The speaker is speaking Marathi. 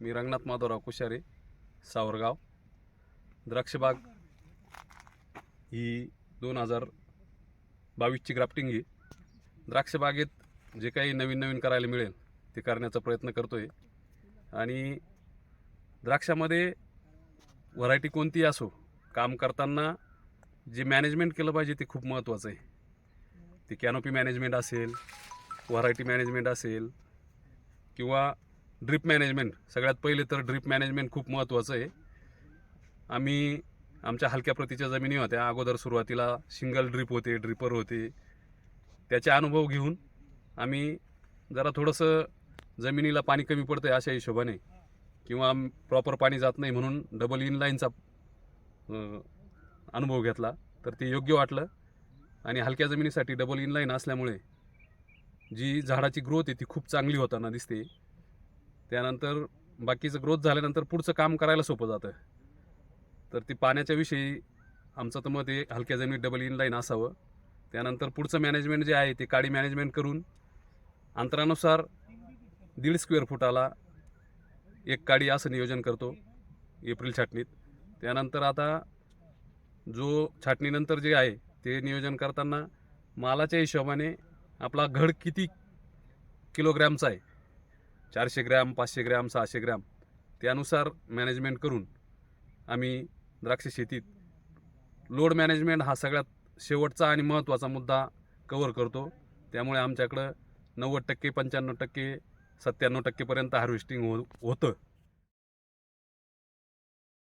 मी रंगनाथ माधवराव कुशारे सावरगाव. द्राक्षबाग ही दोन हजार बावीसची ग्राफ्टिंग आहे. द्राक्षबागेत जे काही नवीन नवीन करायला मिळेल ते करण्याचा प्रयत्न करतो आहे आणि द्राक्षामध्ये व्हरायटी कोणतीही असो काम करताना जे मॅनेजमेंट केलं पाहिजे ते खूप महत्त्वाचं आहे. ते कॅनोपी मॅनेजमेंट असेल व्हरायटी मॅनेजमेंट असेल किंवा ड्रीप मॅनेजमेंट. सगळ्यात पहिले तर ड्रीप मॅनेजमेंट खूप महत्त्वाचं आहे. आम्ही आमच्या हलक्या प्रतीच्या जमिनी होत्या. अगोदर सुरुवातीला सिंगल ड्रीप होते ड्रिपर होते. त्याचे अनुभव घेऊन आम्ही जरा थोडंसं जमिनीला पाणी कमी पडतं आहे अशा हिशोबाने किंवा प्रॉपर पाणी जात नाही म्हणून डबल इनलाईनचा अनुभव घेतला. तर ते योग्य वाटलं आणि हलक्या जमिनीसाठी डबल इनलाईन असल्यामुळे जी झाडाची ग्रोथ आहे ती खूप चांगली होताना दिसते. त्यानंतर बाकीचं ग्रोथ झाल्यानंतर पुढचं काम करायला सोपं जातं तर ती पाण्याच्याविषयी आमचं तर मत हे हलक्या जमिनीत डबल इनलाईन असावं. त्यानंतर पुढचं मॅनेजमेंट जे आहे ते काडी मॅनेजमेंट करून अंतरानुसार दीड स्क्वेअर फुटाला एक काडी असं नियोजन करतो एप्रिल छाटणीत. त्यानंतर आता जो छाटणीनंतर जे आहे ते नियोजन करताना मालाच्या हिशोबाने आपला घड किती किलोग्रॅमचा आहे चारशे ग्रॅम पाचशे ग्रॅम सहाशे ग्रॅम त्यानुसार मॅनेजमेंट करून आम्ही द्राक्ष शेतीत लोड मॅनेजमेंट हा सगळ्यात शेवटचा आणि महत्त्वाचा मुद्दा कवर करतो. त्यामुळे आमच्याकडं नव्वद टक्के पंच्याण्णव टक्के सत्त्याण्णव टक्केपर्यंत हार्वेस्टिंग हो होतं.